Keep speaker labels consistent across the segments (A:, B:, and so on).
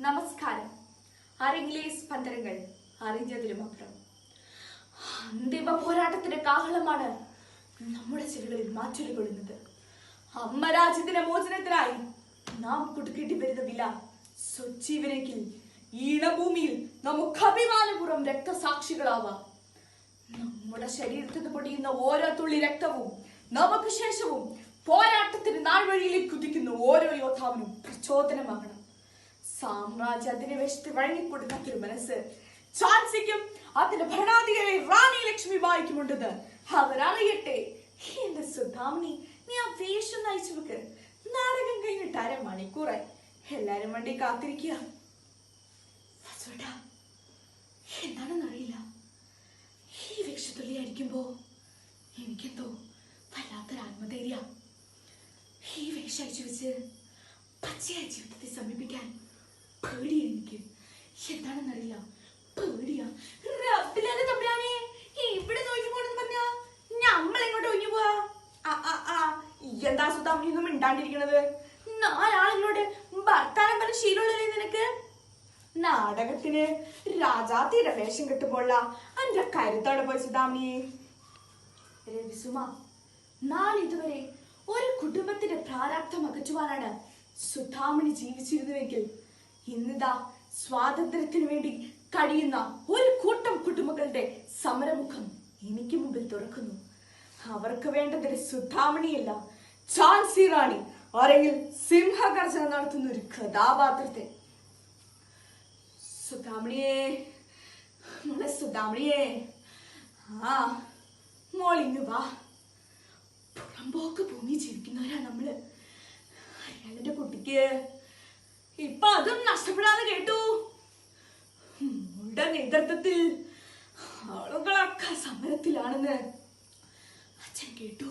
A: നമസ്കാരം. അറിഞ്ഞിലെ സ്പന്ദനങ്ങൾ അറിഞ്ഞതിലും അപ്പുറം. അന്തിമ പോരാട്ടത്തിന്റെ കാഹളമാണ് നമ്മുടെ ചെവികളിൽ മാറ്റൊലി കൊള്ളുന്നത്. അമ്മരാജ്യത്തിന്റെ മോചനത്തിനായി നാം കുടുക്കേണ്ടി വരുന്ന വില സ്വജീവനെങ്കിൽ ഈണഭൂമിയിൽ നമുക്ക് അഭിമാനപൂർവം രക്തസാക്ഷികളാവാം. നമ്മുടെ ശരീരത്തിൽ പൊടിയുന്ന ഓരോ തുള്ളി രക്തവും നമുക്ക് ശേഷവും പോരാട്ടത്തിന് നാൾവഴിയിലേക്ക് കുതിക്കുന്ന ഓരോ യോദ്ധാവിനും പ്രചോദനമാകണം. സാമ്രാജ്യ അധിനിവേശത്തെ വഴങ്ങിക്കൊടുക്കാത്തൊരു മനസ്സ് ഝാൻസിക്കും അതിന്റെ ഭരണാധികാരി റാണി ലക്ഷ്മിബായിക്കുമുണ്ടെന്ന് അവരറിയട്ടെ എന്റെ സുധാമണി നീ ആ വേഷം നയിച്ചു വെക്ക് നാടകം കഴിഞ്ഞിട്ട് അര മണിക്കൂറായി എല്ലാരും വേണ്ടി കാത്തിരിക്കുക. എന്താണെന്നറിയില്ല ഈ വേഷത്തുള്ളി അടിക്കുമ്പോ എനിക്കെന്തോ വല്ലാത്തൊരു ആത്മധൈര്യ. ഈ വേഷം അയച്ചു വെച്ച് പച്ചയായ ജീവിതത്തെ സമീപിക്കാൻ പേടിയാ എനിക്ക് എന്താണെന്നറിയില്ല. പേടിയാ. റബ്ബിലാലെ തമ്പുരാനെ, ഇവിടെ നോക്കി പോണെന്ന് പറഞ്ഞാ ഞമ്മൾ എങ്ങോട്ട് ഒഴിഞ്ഞു പോവാ? ആ, ആ, ആ, ഈ എന്താ സുധാമണിയൊന്നും മിണ്ടാണ്ടിരിക്കണത്? നാലാളിനോട് ഭർത്താനം പറഞ്ഞ ശീലമുള്ളതേ നിനക്ക്? നാടകത്തിന് രാജാത്തിയുടെ വേഷം കിട്ടുമ്പോള്ള എന്റെ കരുത്തോടെ പോയി സുതാമി രവിസുമ നാളിതുവരെ ഒരു കുടുംബത്തിന്റെ പ്രാരാബ്ധം അകറ്റുവാനാണ് സുധാമണി ജീവിച്ചിരുന്നുവെങ്കിൽ ഇന്നിതാ സ്വാതന്ത്ര്യത്തിന് വേണ്ടി കഴിയുന്ന ഒരു കൂട്ടം കുടുംബങ്ങളുടെ സമരമുഖം എനിക്ക് മുമ്പിൽ തുറക്കുന്നു. അവർക്ക് വേണ്ടതൊരു സുധാമണിയല്ല ഝാൻസി റാണി അല്ലെങ്കിൽ സിംഹഗർജന നടത്തുന്ന ഒരു കഥാപാത്രത്തെ. സുധാമണിയേ മോളെ സുധാമണിയേ ആ മോളിങ്ങ് വാ. പുറമ്പോക്ക് ഭൂമി ജീവിക്കുന്നവരാ നമ്മൾ. അയാളുടെ കുട്ടിക്ക് ഇപ്പൊ അതും നഷ്ടപ്പെടാതെ കേട്ടു. നേതൃത്വത്തിൽ ആളുകളൊക്കെ സമരത്തിലാണെന്ന് അച്ഛൻ കേട്ടു.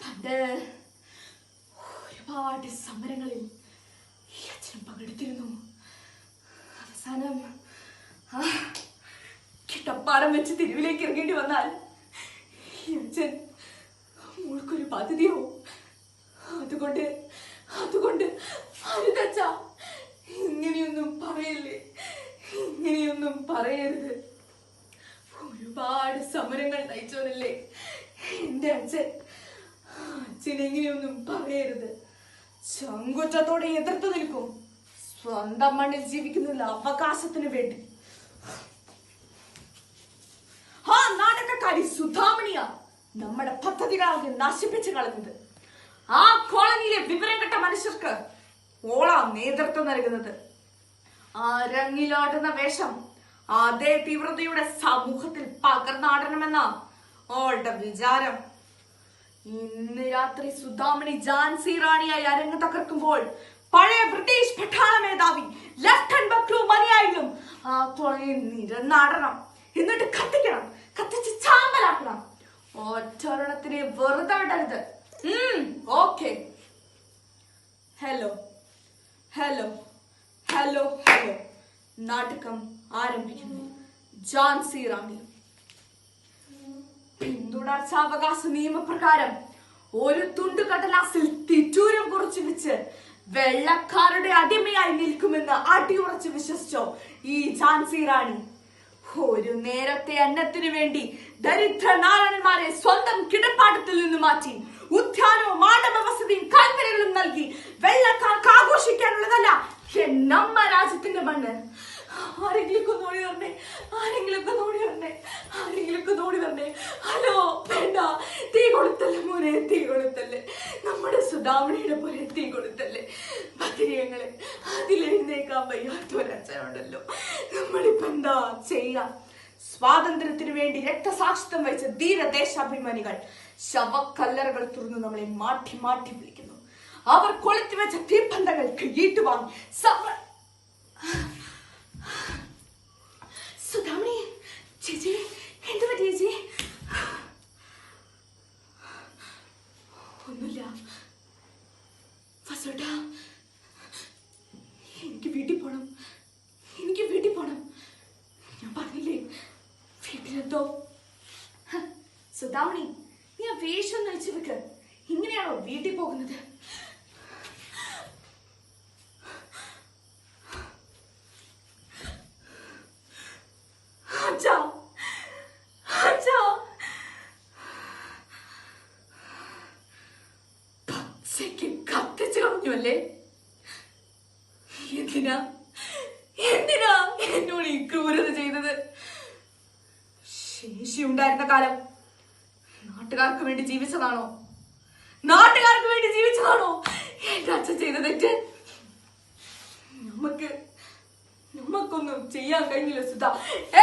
A: പണ്ട് ഒരുപാട് സമരങ്ങളിൽ ഈ അച്ഛൻ പങ്കെടുത്തിരുന്നു. അവസാനം ആ കിട്ടപ്പാടം വെച്ച് തെരുവിലേക്ക് ഇറങ്ങേണ്ടി വന്നാൽ ഈ അച്ഛൻ മോൾക്കൊരു പദ്ധതിയോ അതുകൊണ്ട് അതുകൊണ്ട് അരുതച്ച ഇങ്ങനെയൊന്നും പറയല്ലേ? ഇങ്ങനെയൊന്നും പറയരുത്. ഒരുപാട് സമരങ്ങൾ നയിച്ചവനല്ലേ എന്റെ അച്ഛൻ. അച്ഛൻ പറയരുത്. ചങ്കുറ്റത്തോടെ എതിർത്ത് നിൽക്കും. സ്വന്തം മണ്ണിൽ ജീവിക്കുന്ന അവകാശത്തിന് വേണ്ടി. ആ നാടകക്കാരി സുധാമണിയാ നമ്മുടെ പദ്ധതികളാകെ നശിപ്പിച്ചു കളഞ്ഞത്. ആ കോളനിയിലെ വിവരം കെട്ട മനുഷ്യർക്ക് ഓളാ നേതൃത്വം നൽകുന്നത്. അരങ്ങിലാടുന്ന വേഷം അതേ തീവ്രതയുടെ സമൂഹത്തിൽ പകർന്നാടണമെന്ന ഓളുടെ വിചാരം. ഇന്ന് രാത്രി സുധാമണി ജാൻസി റാണിയായി അരങ്ങ് തകർക്കുമ്പോൾ പഴയ ബ്രിട്ടീഷ് പട്ടാള മേധാവി ലഫ്റ്റനന്റ് നിരന്നാടണം. എന്നിട്ട് കത്തിക്കണം. കത്തിച്ച് ചാമ്പലാക്കണം. ഒറ്റൊരെണ്ണത്തിനെ വെറുതെ വിടരുത്. ഹലോ. ഹലോ ഹലോ ഹലോ നാടകം ആരംഭിക്കുന്നു. ജാൻസി റാണി പിന്തുടർച്ചാവകാശ നിയമപ്രകാരം ഒരു തുണ്ടു കടലാസിൽ തിറ്റൂരം കുറിച്ച് വെച്ച് വെള്ളക്കാരുടെ അടിമയായി നിൽക്കുമെന്ന് അടിയുറച്ച് വിശ്വസിച്ചോ ഈ ജാൻസി റാണി? ഒരു നേരത്തെ അന്നത്തിനു വേണ്ടി ദരിദ്ര നാരായണന്മാരെ സ്വന്തം കിടപ്പാടത്തിൽ നിന്ന് മാറ്റി ഉദ്യാനവും മാണ്ഡവ വസതിയും കൽപ്പനകളും നൽകി വെള്ളക്കാർക്ക് ആഘോഷിക്കാനുള്ളതല്ല നമ്മ രാജ്യത്തിന്റെ മണ്ണ്. ആരെങ്കിലും ഒക്കെ നോടി തരണേ ആരെങ്കിലും ഒക്കെ നോടി തരണേ ആരെങ്കിലും ഒക്കെ നോടി തരണേ ഹലോ വേണ്ട തീ കൊടുത്തല്ലേ മോനെ തീ കൊടുത്തല്ലേ നമ്മുടെ സുധാമണിയുടെ പോലെ തീ കൊടുത്തല്ലേ ഭദ്രിയങ്ങളെ അതിലെഴുന്നേക്കാൻ വയ്യാത്ത ഒരച്ഛനുണ്ടല്ലോ നമ്മളിപ്പോ എന്താ ചെയ്യാം? സ്വാതന്ത്ര്യത്തിന് വേണ്ടി രക്തസാക്ഷിത്വം വഹിച്ച ധീരദേശാഭിമാനികൾ ശവക്കല്ലറകൾ തുറന്ന് നമ്മളെ മാറ്റി മാറ്റി വിളിക്കുന്നു. അവർ കൊളുത്തി വെച്ച തീപ്പന്തങ്ങൾക്ക് ഈട്ടുവാങ്ങി സമ സുധാമണി ചേച്ചി എന്ത് ചേച്ചി? ഒന്നുമില്ല. ഫസോട്ട എനിക്ക് വീട്ടിൽ പോണം. എനിക്ക് വീട്ടിൽ പോണം. ഞാൻ പറഞ്ഞില്ലേ വീട്ടിലെന്തോ? സുധാമണി നീ വേഷം നയിച്ചു വെക്ക്. ഇങ്ങനെയാണോ വീട്ടിൽ പോകുന്നത്? അല്ലേ? എന്തിനാ? എന്തിനാ എന്നോട് ഈ ക്രൂരത ചെയ്തത്? ശേഷി ഉണ്ടായിരുന്ന കാലം നാട്ടുകാർക്ക് വേണ്ടി ജീവിച്ചതാണോ? നാട്ടുകാർക്ക് വേണ്ടി ജീവിച്ചതാണോ? എന്റെ അച്ഛൻ ചെയ്ത തെറ്റ്? നമുക്ക് നമുക്കൊന്നും ചെയ്യാൻ കഴിഞ്ഞില്ല സുധ.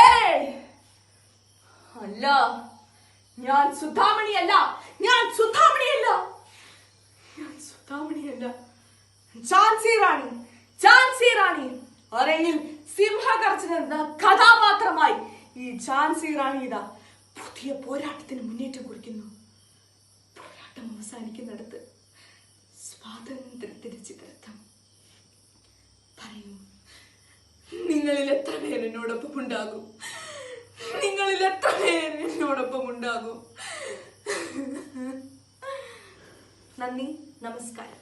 A: ഏയ്! അല്ല ഞാൻ സുധാമണിയല്ല. ഞാൻ സുധാമണിയല്ല. ഞാൻ സുധാമണിയല്ല. ഝാൻസി റാണി ഝാൻസി റാണി. സിംഹഗർജന എന്ന കഥാപാത്രമായി ഈ ഝാൻസി റാണി ഇതാ പുതിയ പോരാട്ടത്തിന് മുന്നേറ്റം കുറിക്കുന്നു. പോരാട്ടം അവസാനിക്കുന്നിടത്ത് സ്വാതന്ത്ര്യത്തിന്റെ ചിത്രത്വം പറയൂ നിങ്ങളിൽ എത്ര പേര് എന്നോടൊപ്പം ഉണ്ടാകും? നിങ്ങളിൽ എത്ര പേര് എന്നോടൊപ്പം ഉണ്ടാകും? നന്ദി നമസ്കാരം.